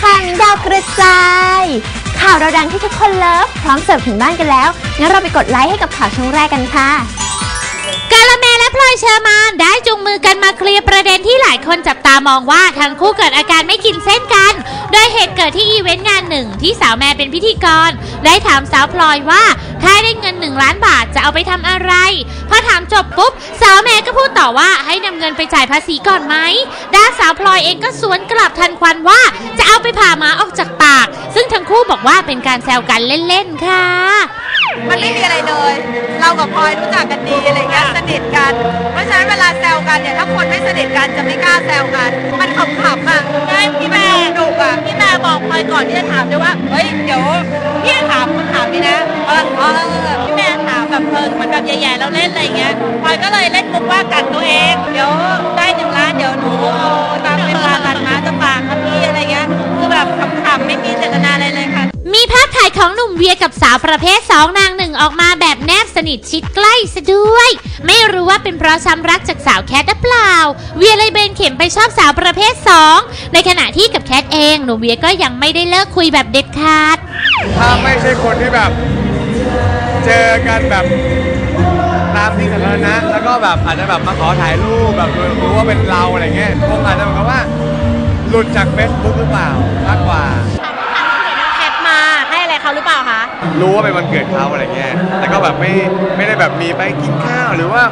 คัญดาวกระจาย ข่าวเราดังที่ทุกคนเลิฟพร้อมเสิร์ฟถึงบ้านกันแล้ว งั้นเราไปกดไลค์ให้กับข่าวช่วงแรกกันค่ะกาลเมและพลอยเชอร์มานได้จุงมือกันมาเคลียร์ประเด็นที่หลายคนจับตามองว่าทั้งคู่เกิดอาการไม่กินเส้นกัน โดยเหตุเกิดที่อีเวนต์งานหนึ่งที่สาวแม่เป็นพิธีกร ได้ถามสาวพลอยว่า ถ้าได้เงิน1ล้านบาทจะเอาไปทำอะไร พอถามจบปุ๊บ สาวแมก็พูดต่อว่าให้นำเงินไปจ่ายภาษีก่อนไหมด้านสาวพลอยเองก็สวนกลับทันควันว่า จะเอาไปผ่าหมาออกจากปาก ซึ่งทั้งคู่บอกว่าเป็นการแซวกันเล่นๆค่ะ มันไม่มีอะไรเลย เรากับพลอยรู้จักกันดีอะไรเงี้ยสนิทกัน เพราะฉะนั้นเวลาแซวกันเนี่ยถ้าคนไม่สนิทกันจะไม่กล้าแซวกัน มันขำๆอะใช่พี่แม่ดุอะพี่แม่บอกพลอยก่อนที่จะถามด้วยว่า เฮ้ย เดี๋ยว นี้นะเออเออพี่แม่ถามแบบเออเหมือนแบบแย่ๆแล้วเล่นอะไรเงี้ยพลอยก็เลยเล่นมุกว่ากัดตัวเอง เดี๋ยวได้หนึ่งล้านเดี๋ยวหนูเอาตามไปผ่าตัดหมาจะปากครับพี่อะไรเงี้ยคือแบบขำๆไม่มีเจตนาอะไรเลยค่ะ มีภาพถ่ายของหนุ่มเวียกับสาวประเภท2นางหนึ่งออกมาแบบแนบสนิทชิดใกล้ซะด้วย ไม่รู้ว่าเป็นเพราะช้ำรักจากสาวแคทหรือเปล่า เวียเลยเบนเข็มไปชอบสาวประเภท2ในขณะที่กับแคทเองหนุ่มเวียก็ยังไม่ได้เลิกคุยแบบเด็ดขาด ถ้าไม่ใช่คนที่แบบ เจอกันแบบตามที่สาธารณะแล้วก็แบบอาจจะแบบมาขอถ่ายรูปแบบรู้ว่าเป็นเราอะไรเงี้ยคงอาจจะเหมือนกับว่าหลุดจาก Facebook หรือเปล่ามากกว่า แคทมาให้อะไรเขาหรือเปล่าคะรู้ว่าเป็นวันเกิดเขาอะไรเงี้ยแต่ก็แบบไม่ไม่ได้แบบมีไปกินข้าวหรือว่า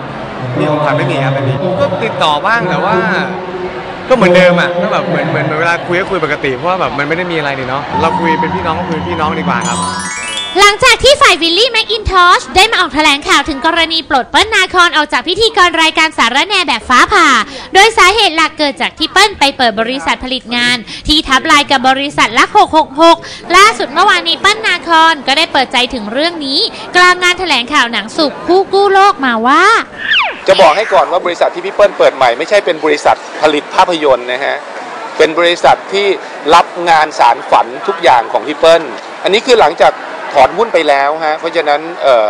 มีของขวัญไม่มีครับไม่มีก็ติดต่อบ้างแต่ว่า ก็เหมือนเดิมอะก็แบบเหมือนเหมือนเหมือนเวลาคุยก็คุยปกติเพราะว่าแบบมันไม่ได้มีอะไรนี่เนาะเราคุยเป็นพี่น้องก็คุยเป็นพี่น้องดีกว่าครับ หลังจากที่ฝ่ายวิลลี่แมคอินทอชได้มาออกแถลงข่าวถึงกรณีปลดเปิ้ลนาคอนออกจากพิธีกรรายการสารแนแบบฟ้าผ่า โดยสาเหตุหลักเกิดจากที่เปิ้ลไปเปิดบริษัทผลิตงาน ที่ทับลายกับบริษัทลัก 666 ล่าสุดเมื่อวานนี้เปิ้ลนาคอนก็ได้เปิดใจถึงเรื่องนี้ กลางงานแถลงข่าวหนังสุกคู่กู้โลกมาว่า จะบอกให้ก่อนว่าบริษัทที่พี่เปิ้ลเปิดใหม่ไม่ใช่เป็นบริษัทผลิตภาพยนตร์นะฮะเป็นบริษัทที่รับงานสารฝันทุกอย่างของพี่เปิ้ลอันนี้คือหลังจาก ถอนหุ้นไปแล้วฮะเพราะฉะนั้นเออ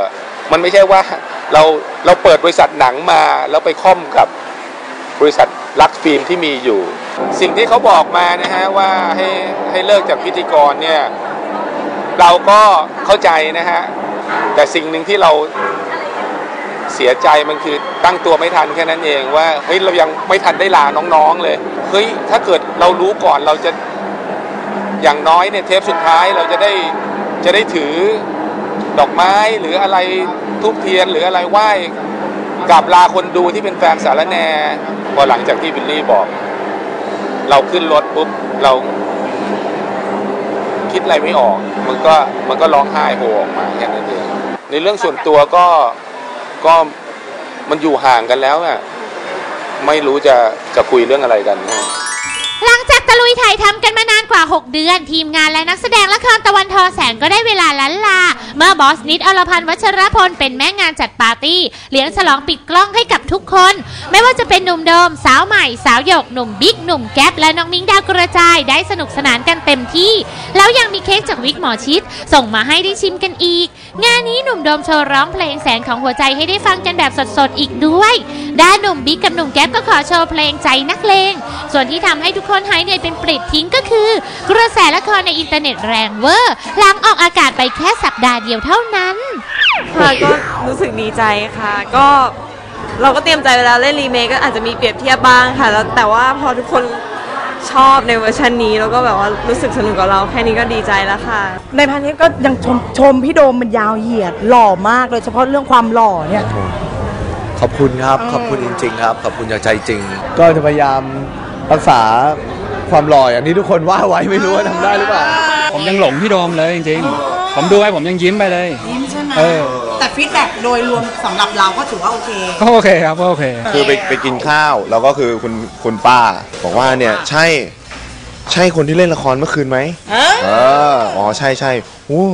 มันไม่ใช่ว่าเราเราเปิดบริษัทหนังมาแล้วไปค่อมกับบริษัทลักฟิล์มที่มีอยู่ สิ่งที่เขาบอกมานะฮะว่าให้ให้เลิกจากพิธีกรเนี่ยเราก็เข้าใจนะฮะแต่สิ่งหนึ่งที่เราเสียใจมันคือตั้งตัวไม่ทันแค่นั้นเองว่าเฮ้ยเรายังไม่ทันได้ลาน้องๆเลยเฮ้ยถ้าเกิดเรารู้ก่อนเราจะอย่างน้อยเนี่ยเทปสุดท้ายเราจะได้ จะได้ถือดอกไม้หรืออะไรทูบเทียนหรืออะไรไหว้กราบลาคนดูที่เป็นแฟนสารแหนพอหลังจากที่บิลลี่บอก เราขึ้นรถปุ๊บเรา คิดอะไรไม่ออก มันก็มันก็ร้องไห้โฮออกมาแค่นั้นเองในเรื่องส่วนตัวก็ก็มันอยู่ห่างกันแล้วอะไม่รู้จะจะคุยเรื่องอะไรกัน หลังจากตะลุยถ่ายทำกันมานาน 6 เดือน ทีมงานและนักแสดงละครตะวันทอแสงก็ได้เวลาลันลา เมื่อบอสนิดอรพันธ์วัชรพลเป็นแม่งานจัดปาร์ตี้ เลี้ยงฉลองปิดกล้องให้กับทุกคน ว่าจะเป็นหนุ่มโดม สาวใหม่ สาวหยก หนุ่มบิ๊ก หนุ่มแก๊ป และน้องมิ้งดาวกระจาย ได้สนุกสนานกันเต็มที่ แล้วยังมีเค้กจากวิกหมอชิด ส่งมาให้ได้ชิมกันอีก งานนี้หนุ่มโดมโชว์ร้องเพลงแสงของหัวใจให้ได้ฟังกันแบบสดๆอีกด้วย ด้านหนุ่มบิ๊กกับหนุ่มแก๊ปก็ขอโชว์เพลงใจนักเลง ส่วนที่ทำให้ทุกคนหายเหนื่อยเป็นปลิดทิ้งก็คือ กระแสละครในอินเทอร์เน็ตแรงเวอร์ หลังออกอากาศไปแค่สัปดาห์เดียวเท่านั้นค่ะก็รู้สึกดีใจค่ะ ก็ เราก็เตรียมใจเวลาเล่นรีเมคก็อาจจะมีเปรียบเทียบบ้างค่ะ แล้วแต่ว่าพอทุกคนชอบในเวอร์ชันนี้แล้วก็แบบว่ารู้สึกสนุกกับเราแค่นี้ก็ดีใจแล้วค่ะ ในพันนี้ก็ยังชมชมพี่โดมมันยาวเหยียดหล่อมากโดยเฉพาะเรื่องความหล่อเนี่ย ขอบคุณครับเออขอบคุณจริง ๆ ครับ ขอบคุณจากใจจริง ก็จะพยายามรักษาความหล่ออย่างที่ทุกคนว่าไว้ไม่รู้ว่าทำได้หรือเปล่า ผมยังหลงพี่โดมเลยจริงๆ ผมดูให้ผมยังยิ้มไปเลย ยิ้มใช่ไหมเออ แต่ฟีดแบ็กโดยรวมสำหรับเราก็ถือว่าโอเค ก็โอเคครับก็โอเค คือไปไปกินข้าวแล้วก็คือคุณคุณป้า บอกว่าเนี่ยใช่ใช่คนที่เล่นละครเมื่อคืนไหมเอออ๋อใช่ใช่โอ้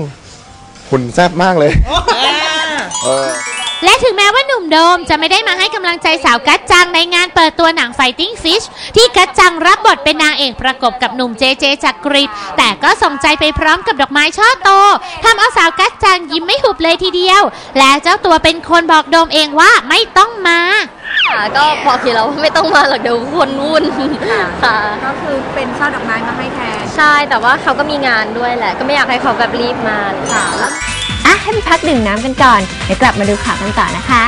หุ่นแซ่บมากเลย เออ และถึงแม้ว่าหนุ่มโดมจะไม่ได้มาให้กำลังใจสาวกัจจังในงานเปิดตัวหนัง Fighting Fish ที่กัจจังรับบทเป็นนางเอกประกบกับหนุ่มเจเจจักริดแต่ก็ส่งใจไปพร้อมกับดอกไม้ช่อโตทำเอาสาวกัจจังยิ้มไม่หุบเลยทีเดียว และเจ้าตัวเป็นคนบอกโดมเองว่าไม่ต้องมาก็พอคิดแล้ว่าไม่ต้องมาหรอกเดี๋ยวคนวุ่นค่ะ ก็คือเป็นช่อดอกไม้มาให้แทน ใช่แต่ว่าเขาก็มีงานด้วยแหละ ก็ไม่อยากให้เขาแบบรีบมาค่ะ อะให้ไปพักดื่มน้ำกันก่อนเดี๋ยวกลับมาดูข่าวกันต่อนะคะ